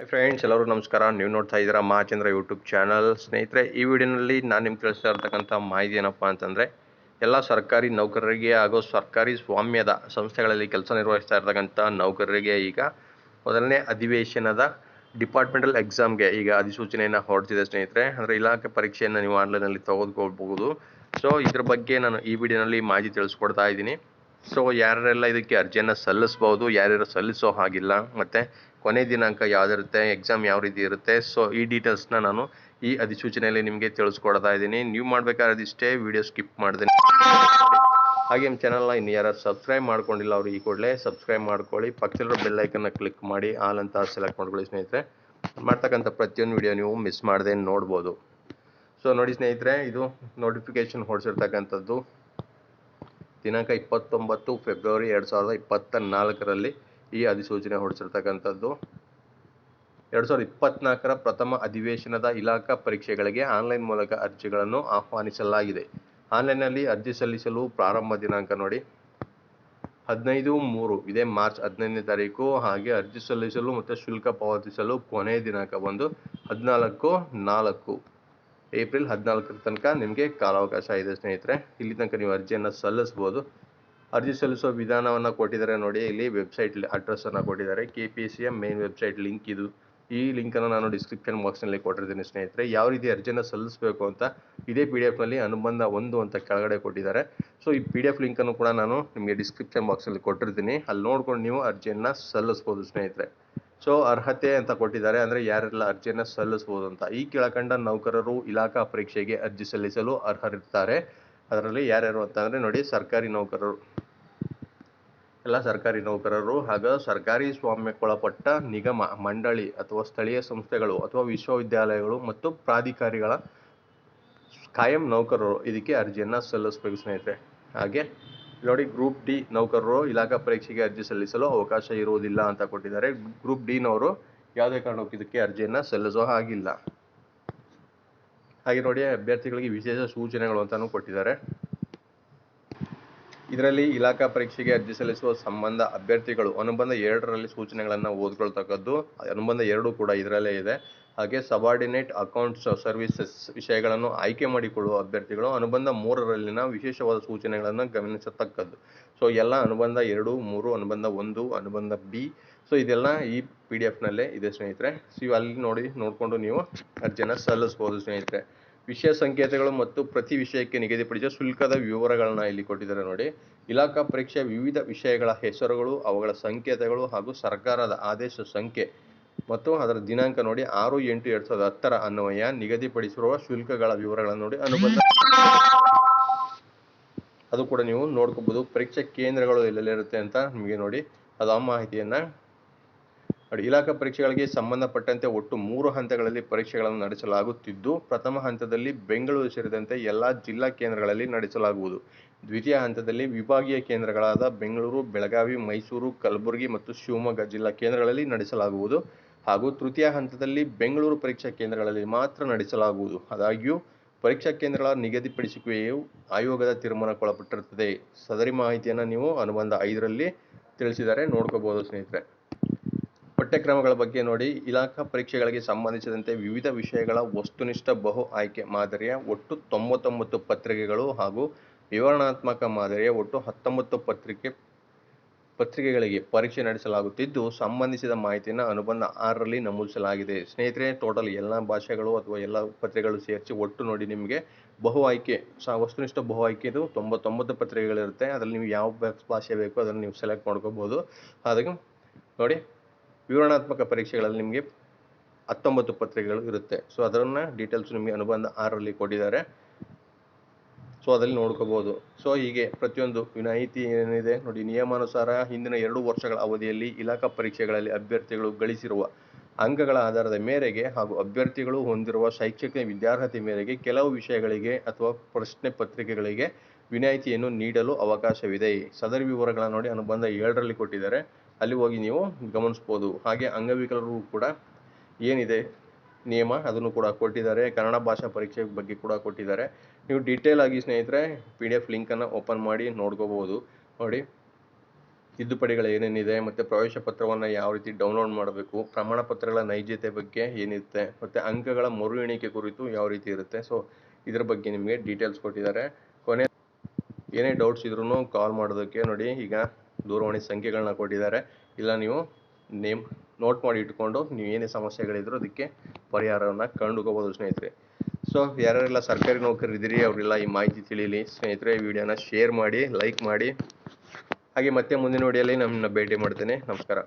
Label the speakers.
Speaker 1: Friends ಎಲ್ಲರೂ ನಮಸ್ಕಾರ. ನೀವು ನೋಡ್ತಾ ಇದ್ದೀರಾ ಮಹಾಚಂದ್ರ ಯೂಟ್ಯೂಬ್ ಚಾನಲ್ ಸ್ನೇಹಿತರೆ, ಈ ವಿಡಿಯೋನಲ್ಲಿ ನಾನು ನಿಮ್ಗೆ ತಿಳಿಸ್ತಾ ಇರ್ತಕ್ಕಂಥ ಮಾಹಿತಿ ಏನಪ್ಪ ಅಂತಂದರೆ, ಎಲ್ಲ ಸರ್ಕಾರಿ ನೌಕರರಿಗೆ ಹಾಗೂ ಸರ್ಕಾರಿ ಸ್ವಾಮ್ಯದ ಸಂಸ್ಥೆಗಳಲ್ಲಿ ಕೆಲಸ ನಿರ್ವಹಿಸ್ತಾ ಇರ್ತಕ್ಕಂಥ ನೌಕರರಿಗೆ ಈಗ ಮೊದಲನೇ ಅಧಿವೇಶನದ ಡಿಪಾರ್ಟ್ಮೆಂಟಲ್ ಎಕ್ಸಾಮ್ಗೆ ಈಗ ಅಧಿಸೂಚನೆಯನ್ನು ಹೊರಡ್ತಿದೆ ಸ್ನೇಹಿತರೆ. ಅಂದರೆ ಇಲಾಖೆ ಪರೀಕ್ಷೆಯನ್ನು ನೀವು ಆನ್ಲೈನಲ್ಲಿ ತೆಗೆದುಕೊಳ್ಬಹುದು. ಸೊ ಇದ್ರ ಬಗ್ಗೆ ನಾನು ಈ ವಿಡಿಯೋನಲ್ಲಿ ಮಾಹಿತಿ ತಿಳಿಸ್ಕೊಡ್ತಾ ಇದ್ದೀನಿ. ಸೊ ಯಾರೆಲ್ಲ ಇದಕ್ಕೆ ಅರ್ಜಿಯನ್ನು ಸಲ್ಲಿಸ್ಬೋದು, ಯಾರ್ಯಾರು ಸಲ್ಲಿಸೋ ಹಾಗಿಲ್ಲ, ಮತ್ತು ಕೊನೆ ದಿನಾಂಕ ಯಾವುದಿರುತ್ತೆ ಎಕ್ಸಾಮ್ ಯಾವ ರೀತಿ ಇರುತ್ತೆ ಸೊ ಈ ಡೀಟೇಲ್ಸ್ನ ನಾನು ಈ ಅಧಿಸೂಚನೆಯಲ್ಲಿ ನಿಮಗೆ ತಿಳಿಸ್ಕೊಡ್ತಾ ಇದ್ದೀನಿ. ನೀವು ಮಾಡಬೇಕಾದ್ರೆ ಇಷ್ಟೇ ವಿಡಿಯೋ ಸ್ಕಿಪ್ ಮಾಡಿದೆ. ಹಾಗೆ ನಮ್ಮ ಚಾನಲ್ನ ಇನ್ನು ಯಾರು ಸಬ್ಸ್ಕ್ರೈಬ್ ಮಾಡ್ಕೊಂಡಿಲ್ಲ ಅವರು ಈ ಕೂಡಲೇ ಸಬ್ಸ್ಕ್ರೈಬ್ ಮಾಡ್ಕೊಳ್ಳಿ. ಪಕ್ಕದಲ್ಲಿರೋ ಬೆಲ್ ಐಕನ್ನ ಕ್ಲಿಕ್ ಮಾಡಿ ಆಲ್ ಅಂತ ಸೆಲೆಕ್ಟ್ ಮಾಡ್ಕೊಳ್ಳಿ ಸ್ನೇಹಿತರೆ. ಮಾಡ್ತಕ್ಕಂಥ ಪ್ರತಿಯೊಂದು ವಿಡಿಯೋ ನೀವು ಮಿಸ್ ಮಾಡದೆ ನೋಡ್ಬೋದು. ಸೊ ನೋಡಿ ಸ್ನೇಹಿತರೆ, ಇದು ನೋಟಿಫಿಕೇಶನ್ ಹೊಡಿಸಿರ್ತಕ್ಕಂಥದ್ದು. ದಿನಾಂಕ ಇಪ್ಪತ್ತೊಂಬತ್ತು ಫೆಬ್ರವರಿ ಎರಡು ಸಾವಿರದ ಇಪ್ಪತ್ತ ನಾಲ್ಕರಲ್ಲಿ ಈ ಅಧಿಸೂಚನೆ ಹೊರಡಿಸಿರ್ತಕ್ಕಂಥದ್ದು. ಎರಡು ಸಾವಿರದ ಇಪ್ಪತ್ನಾಲ್ಕರ ಪ್ರಥಮ ಅಧಿವೇಶನದ ಇಲಾಖಾ ಪರೀಕ್ಷೆಗಳಿಗೆ ಆನ್ಲೈನ್ ಮೂಲಕ ಅರ್ಜಿಗಳನ್ನು ಆಹ್ವಾನಿಸಲಾಗಿದೆ. ಆನ್ಲೈನ್ನಲ್ಲಿ ಅರ್ಜಿ ಸಲ್ಲಿಸಲು ಪ್ರಾರಂಭ ದಿನಾಂಕ ನೋಡಿ. ಹದಿನೈದು ಮೂರು, ಇದೇ ಮಾರ್ಚ್ ಹದಿನೈದನೇ ತಾರೀಕು, ಹಾಗೆ ಅರ್ಜಿ ಸಲ್ಲಿಸಲು ಮತ್ತು ಶುಲ್ಕ ಪಾವತಿಸಲು ಕೊನೆಯ ದಿನಾಂಕ ಬಂದು ಹದಿನಾಲ್ಕು ನಾಲ್ಕು, ಏಪ್ರಿಲ್ ಹದಿನಾಲ್ಕರ ತನಕ ನಿಮಗೆ ಕಾಲಾವಕಾಶ ಇದೆ ಸ್ನೇಹಿತರೆ. ಇಲ್ಲಿ ತನಕ ನೀವು ಅರ್ಜಿಯನ್ನು ಸಲ್ಲಿಸ್ಬೋದು ಅರ್ಜಿ ಸಲ್ಲಿಸೋ ವಿಧಾನವನ್ನು ಕೊಟ್ಟಿದ್ದಾರೆ ನೋಡಿ, ಇಲ್ಲಿ ವೆಬ್ಸೈಟ್ ಅಡ್ರೆಸ್ಸನ್ನು ಕೊಟ್ಟಿದ್ದಾರೆ. K P C M main website link ಇದು. ಈ ಲಿಂಕನ್ನು ನಾನು ಡಿಸ್ಕ್ರಿಪ್ಷನ್ ಬಾಕ್ಸ್ನಲ್ಲಿ ಕೊಟ್ಟಿರ್ತೀನಿ ಸ್ನೇಹಿತರೆ. ಯಾವ ರೀತಿ ಅರ್ಜಿನ ಸಲ್ಲಿಸಬೇಕು ಅಂತ ಇದೇ ಪಿ ಡಿ ಎಫ್ನಲ್ಲಿ ಅನುಬಂಧ ಒಂದು ಅಂತ ಕೆಳಗಡೆ ಕೊಟ್ಟಿದ್ದಾರೆ. ಸೊ ಈ ಪಿ ಡಿ ಎಫ್ ಲಿಂಕನ್ನು ಕೂಡ ನಾನು ನಿಮಗೆ ಡಿಸ್ಕ್ರಿಪ್ಷನ್ ಬಾಕ್ಸಲ್ಲಿ ಕೊಟ್ಟಿರ್ತೀನಿ. ಅಲ್ಲಿ ನೋಡ್ಕೊಂಡು ನೀವು ಅರ್ಜಿಯನ್ನು ಸಲ್ಲಿಸ್ಬೋದು ಸ್ನೇಹಿತರೆ. ಸೊ ಅರ್ಹತೆ ಅಂತ ಕೊಟ್ಟಿದ್ದಾರೆ ಅಂದರೆ ಯಾರೆಲ್ಲ ಅರ್ಜಿಯನ್ನು ಸಲ್ಲಿಸ್ಬೋದು ಅಂತ. ಈ ಕೆಳಕಂಡ ನೌಕರರು ಇಲಾಖಾ ಪರೀಕ್ಷೆಗೆ ಅರ್ಜಿ ಸಲ್ಲಿಸಲು ಅರ್ಹರಿರ್ತಾರೆ. ಅದರಲ್ಲಿ ಯಾರ್ಯಾರು ಅಂತಂದರೆ ನೋಡಿ, ಸರ್ಕಾರಿ ನೌಕರರು. ಎಲ್ಲ ಸರ್ಕಾರಿ ನೌಕರರು ಹಾಗೂ ಸರ್ಕಾರಿ ಸ್ವಾಮ್ಯಕ್ಕೊಳಪಟ್ಟ ನಿಗಮ, ಮಂಡಳಿ ಅಥವಾ ಸ್ಥಳೀಯ ಸಂಸ್ಥೆಗಳು ಅಥವಾ ವಿಶ್ವವಿದ್ಯಾಲಯಗಳು ಮತ್ತು ಪ್ರಾಧಿಕಾರಿಗಳ ಕಾಯಂ ನೌಕರರು ಇದಕ್ಕೆ ಅರ್ಜಿಯನ್ನು ಸಲ್ಲಿಸಬೇಕು ಸ್ನೇಹಿತರೆ. ಹಾಗೆ ನೋಡಿ ಗ್ರೂಪ್ ಡಿ ನೌಕರರು ಇಲಾಖಾ ಪರೀಕ್ಷೆಗೆ ಅರ್ಜಿ ಸಲ್ಲಿಸಲು ಅವಕಾಶ ಇರುವುದಿಲ್ಲ ಅಂತ ಕೊಟ್ಟಿದ್ದಾರೆ. ಗ್ರೂಪ್ ಡಿನವರು ಯಾವುದೇ ಕಾರಣಕ್ಕೂ ಇದಕ್ಕೆ ಅರ್ಜಿಯನ್ನು ಸಲ್ಲಿಸೋ ಹಾಗಿಲ್ಲ. ಹಾಗೆ ನೋಡಿ ಅಭ್ಯರ್ಥಿಗಳಿಗೆ ವಿಶೇಷ ಸೂಚನೆಗಳು ಅಂತಾನೂ ಕೊಟ್ಟಿದ್ದಾರೆ. ಇದರಲ್ಲಿ ಇಲಾಖಾ ಪರೀಕ್ಷೆಗೆ ಅರ್ಜಿ ಸಲ್ಲಿಸುವ ಸಂಬಂಧ ಅಭ್ಯರ್ಥಿಗಳು ಅನುಬಂಧ ಎರಡರಲ್ಲಿ ಸೂಚನೆಗಳನ್ನು ಓದ್ಕೊಳ್ತಕ್ಕದ್ದು, ಅನುಬಂಧ ಎರಡು ಕೂಡ ಇದರಲ್ಲೇ ಇದೆ. ಹಾಗೆ ಸಬಾರ್ಡಿನೇಟ್ ಅಕೌಂಟ್ಸ್ ಸರ್ವಿಸಸ್ ವಿಷಯಗಳನ್ನು ಆಯ್ಕೆ ಮಾಡಿಕೊಳ್ಳುವ ಅಭ್ಯರ್ಥಿಗಳು ಅನುಬಂಧ ಮೂರರಲ್ಲಿನ ವಿಶೇಷವಾದ ಸೂಚನೆಗಳನ್ನು ಗಮನಿಸತಕ್ಕದ್ದು. ಸೊ ಎಲ್ಲ ಅನುಬಂಧ ಎರಡು, ಮೂರು, ಅನುಬಂಧ ಒಂದು, ಅನುಬಂಧ ಬಿ. ಸೊ ಇದೆಲ್ಲ ಈ ಪಿ ಡಿ ಎಫ್ನಲ್ಲೇ ಇದೆ ಸ್ನೇಹಿತರೆ. ಸೊ ಅಲ್ಲಿ ನೋಡಿ, ನೋಡಿಕೊಂಡು ನೀವು ಅರ್ಜಿಯನ್ನು ಸಲ್ಲಿಸ್ಬೋದು ಸ್ನೇಹಿತರೆ. ವಿಷಯ ಸಂಕೇತಗಳು ಮತ್ತು ಪ್ರತಿ ವಿಷಯಕ್ಕೆ ನಿಗದಿಪಡಿಸಿದ ಶುಲ್ಕದ ವಿವರಗಳನ್ನು ಇಲ್ಲಿ ಕೊಟ್ಟಿದ್ದಾರೆ ನೋಡಿ. ಇಲಾಖಾ ಪರೀಕ್ಷೆಯ ವಿವಿಧ ವಿಷಯಗಳ ಹೆಸರುಗಳು, ಅವುಗಳ ಸಂಕೇತಗಳು ಹಾಗೂ ಸರ್ಕಾರದ ಆದೇಶ ಸಂಖ್ಯೆ ಮತ್ತು ಅದರ ದಿನಾಂಕ ನೋಡಿ. ಆರು ಎಂಟು ಎರಡು ಸಾವಿರದ ಹತ್ತರ ಅನ್ವಯ ನಿಗದಿಪಡಿಸಿರುವ ಶುಲ್ಕಗಳ ವಿವರಗಳನ್ನು ನೋಡಿ. ಅನುಬಂಧ ಅದು ಕೂಡ ನೀವು ನೋಡ್ಕೋಬಹುದು ಪರೀಕ್ಷಾ ಕೇಂದ್ರಗಳು ಎಲ್ಲೆಲ್ಲಿರುತ್ತೆ ಅಂತ ನಿಮಗೆ ನೋಡಿ. ಅದು ಆ ಮಾಹಿತಿಯನ್ನು ಇಲಾಖಾ ಪರೀಕ್ಷೆಗಳಿಗೆ ಸಂಬಂಧಪಟ್ಟಂತೆ ಒಟ್ಟು ಮೂರು ಹಂತಗಳಲ್ಲಿ ಪರೀಕ್ಷೆಗಳನ್ನು ನಡೆಸಲಾಗುತ್ತಿದ್ದು, ಪ್ರಥಮ ಹಂತದಲ್ಲಿ ಬೆಂಗಳೂರು ಸೇರಿದಂತೆ ಎಲ್ಲ ಜಿಲ್ಲಾ ಕೇಂದ್ರಗಳಲ್ಲಿ ನಡೆಸಲಾಗುವುದು. ದ್ವಿತೀಯ ಹಂತದಲ್ಲಿ ವಿಭಾಗೀಯ ಕೇಂದ್ರಗಳಾದ ಬೆಂಗಳೂರು, ಬೆಳಗಾವಿ, ಮೈಸೂರು, ಕಲಬುರಗಿ ಮತ್ತು ಶಿವಮೊಗ್ಗ ಜಿಲ್ಲಾ ಕೇಂದ್ರಗಳಲ್ಲಿ ನಡೆಸಲಾಗುವುದು. ಹಾಗೂ ತೃತೀಯ ಹಂತದಲ್ಲಿ ಬೆಂಗಳೂರು ಪರೀಕ್ಷಾ ಕೇಂದ್ರಗಳಲ್ಲಿ ಮಾತ್ರ ನಡೆಸಲಾಗುವುದು. ಆದಾಗ್ಯೂ, ಪರೀಕ್ಷಾ ಕೇಂದ್ರಗಳ ನಿಗದಿಪಡಿಸಿಕೆಯು ಆಯೋಗದ ತೀರ್ಮಾನಕ್ಕೊಳಪಟ್ಟಿರುತ್ತದೆ ಸದರಿ ಮಾಹಿತಿಯನ್ನು ನೀವು ಅನುಬಂಧ ಐದರಲ್ಲಿ ತಿಳಿಸಿದರೆ ನೋಡ್ಕೋಬಹುದು ಸ್ನೇಹಿತರೆ. ಪಠ್ಯಕ್ರಮಗಳ ಬಗ್ಗೆ ನೋಡಿ, ಇಲಾಖಾ ಪರೀಕ್ಷೆಗಳಿಗೆ ಸಂಬಂಧಿಸಿದಂತೆ ವಿವಿಧ ವಿಷಯಗಳ ವಸ್ತುನಿಷ್ಠ ಬಹು ಆಯ್ಕೆ ಮಾದರಿಯ ಒಟ್ಟು ತೊಂಬತ್ತೊಂಬತ್ತು ಪತ್ರಿಕೆಗಳು ಹಾಗೂ ವಿವರಣಾತ್ಮಕ ಮಾದರಿಯ ಒಟ್ಟು ಹತ್ತೊಂಬತ್ತು ಪತ್ರಿಕೆ, ಪತ್ರಿಕೆಗಳಿಗೆ ಪರೀಕ್ಷೆ ನಡೆಸಲಾಗುತ್ತಿದ್ದು, ಸಂಬಂಧಿಸಿದ ಮಾಹಿತಿಯನ್ನು ಅನುಬಂಧ ಆರರಲ್ಲಿ ನಮೂದಿಸಲಾಗಿದೆ. ಸ್ನೇಹಿತರೆ ಟೋಟಲ್ ಎಲ್ಲ ಭಾಷೆಗಳು ಅಥವಾ ಎಲ್ಲ ಪತ್ರಿಕೆಗಳು ಸೇರಿಸಿ ಒಟ್ಟು ನೋಡಿ ನಿಮಗೆ ಬಹು ಆಯ್ಕೆ, ಸ, ವಸ್ತುನಿಷ್ಠ ಬಹು ಆಯ್ಕೆದು ತೊಂಬತ್ತೊಂಬತ್ತು ಪತ್ರಿಕೆಗಳಿರುತ್ತೆ. ಅದರಲ್ಲಿ ನೀವು ಯಾವ ಭಾಷೆ ಬೇಕೋ ಅದನ್ನು ನೀವು ಸೆಲೆಕ್ಟ್ ಮಾಡ್ಕೋಬೋದು. ಹಾಗಾಗಿ ನೋಡಿ ವಿವರಣಾತ್ಮಕ ಪರೀಕ್ಷೆಗಳಲ್ಲಿ ನಿಮಗೆ ಹತ್ತೊಂಬತ್ತು ಪತ್ರಿಕೆಗಳು ಇರುತ್ತೆ. ಸೊ ಅದನ್ನು ಡೀಟೇಲ್ಸ್ ನಿಮಗೆ ಅನುಬಂಧ ಆರರಲ್ಲಿ ಕೊಟ್ಟಿದ್ದಾರೆ. ಸೊ ಅದರಲ್ಲಿ ನೋಡ್ಕೋಬೋದು. ಸೊ ಹೀಗೆ ಪ್ರತಿಯೊಂದು ವಿನಾಯಿತಿ ಏನಿದೆ ನೋಡಿ, ನಿಯಮಾನುಸಾರ ಹಿಂದಿನ ಎರಡು ವರ್ಷಗಳ ಅವಧಿಯಲ್ಲಿ ಇಲಾಖಾ ಪರೀಕ್ಷೆಗಳಲ್ಲಿ ಅಭ್ಯರ್ಥಿಗಳು ಗಳಿಸಿರುವ ಅಂಕಗಳ ಆಧಾರದ ಮೇರೆಗೆ ಹಾಗೂ ಅಭ್ಯರ್ಥಿಗಳು ಹೊಂದಿರುವ ಶೈಕ್ಷಣಿಕ ವಿದ್ಯಾರ್ಹತೆ ಮೇರೆಗೆ ಕೆಲವು ವಿಷಯಗಳಿಗೆ ಅಥವಾ ಪ್ರಶ್ನೆ ಪತ್ರಿಕೆಗಳಿಗೆ ವಿನಾಯಿತಿಯನ್ನು ನೀಡಲು ಅವಕಾಶವಿದೆ. ಸದರಿ ವಿವರಗಳನ್ನು ನೋಡಿ ಅನುಬಂಧ ಏಳರಲ್ಲಿ ಕೊಟ್ಟಿದ್ದಾರೆ. ಅಲ್ಲಿ ಹೋಗಿ ನೀವು ಗಮನಿಸ್ಬೋದು. ಹಾಗೆ ಅಂಗವಿಕಲರು ಕೂಡ ಏನಿದೆ ನಿಯಮ ಅದನ್ನು ಕೂಡ ಕೊಟ್ಟಿದ್ದಾರೆ. ಕನ್ನಡ ಭಾಷಾ ಪರೀಕ್ಷೆ ಬಗ್ಗೆ ಕೂಡ ಕೊಟ್ಟಿದ್ದಾರೆ. ನೀವು ಡೀಟೇಲ್ ಆಗಿ ಸ್ನೇಹಿತರೆ ಪಿ ಡಿ ಎಫ್ ಲಿಂಕನ್ನು ಓಪನ್ ಮಾಡಿ ನೋಡ್ಕೋಬೋದು ನೋಡಿ, ತಿದ್ದುಪಡಿಗಳು ಏನೇನಿದೆ ಮತ್ತು ಪ್ರವೇಶ ಪತ್ರವನ್ನು ಯಾವ ರೀತಿ ಡೌನ್ಲೋಡ್ ಮಾಡಬೇಕು, ಪ್ರಮಾಣ ಪತ್ರಗಳ ನೈಜತೆ ಬಗ್ಗೆ ಏನಿರುತ್ತೆ, ಮತ್ತು ಅಂಕಗಳ ಮರು ಎಣಿಕೆ ಕುರಿತು ಯಾವ ರೀತಿ ಇರುತ್ತೆ. ಸೊ ಇದರ ಬಗ್ಗೆ ನಿಮಗೆ ಡೀಟೇಲ್ಸ್ ಕೊಟ್ಟಿದ್ದಾರೆ. ಕೊನೆ ಏನೇ ಡೌಟ್ಸ್ ಇದ್ರೂ ಕಾಲ್ ಮಾಡೋದಕ್ಕೆ ನೋಡಿ. ಈಗ ದೂರವಾಣಿ ಸಂಖ್ಯೆಗಳನ್ನ ಕೊಟ್ಟಿದ್ದಾರೆ. ಇಲ್ಲ, ನೀವು ನೇಮ್ ನೋಟ್ ಮಾಡಿ ಇಟ್ಕೊಂಡು ನೀವು ಏನೇ ಸಮಸ್ಯೆಗಳಿದ್ರು ಅದಕ್ಕೆ ಪರಿಹಾರವನ್ನು ಕಂಡುಕೋಬೋದು ಸ್ನೇಹಿತರೆ. ಸೊ ಯಾರ್ಯಾರೆಲ್ಲ ಸರ್ಕಾರಿ ನೌಕರರಿದ್ದೀರಿ ಅವರೆಲ್ಲ ಈ ಮಾಹಿತಿ ತಿಳಿಯಲಿ ಸ್ನೇಹಿತರೆ ವಿಡಿಯೋನ ಶೇರ್ ಮಾಡಿ ಲೈಕ್ ಮಾಡಿ. ಹಾಗೆ ಮತ್ತೆ ಮುಂದಿನ ವಿಡಿಯೋಲಿ ನಮ್ಮನ್ನ ಭೇಟಿ ಮಾಡ್ತೇನೆ. ನಮಸ್ಕಾರ.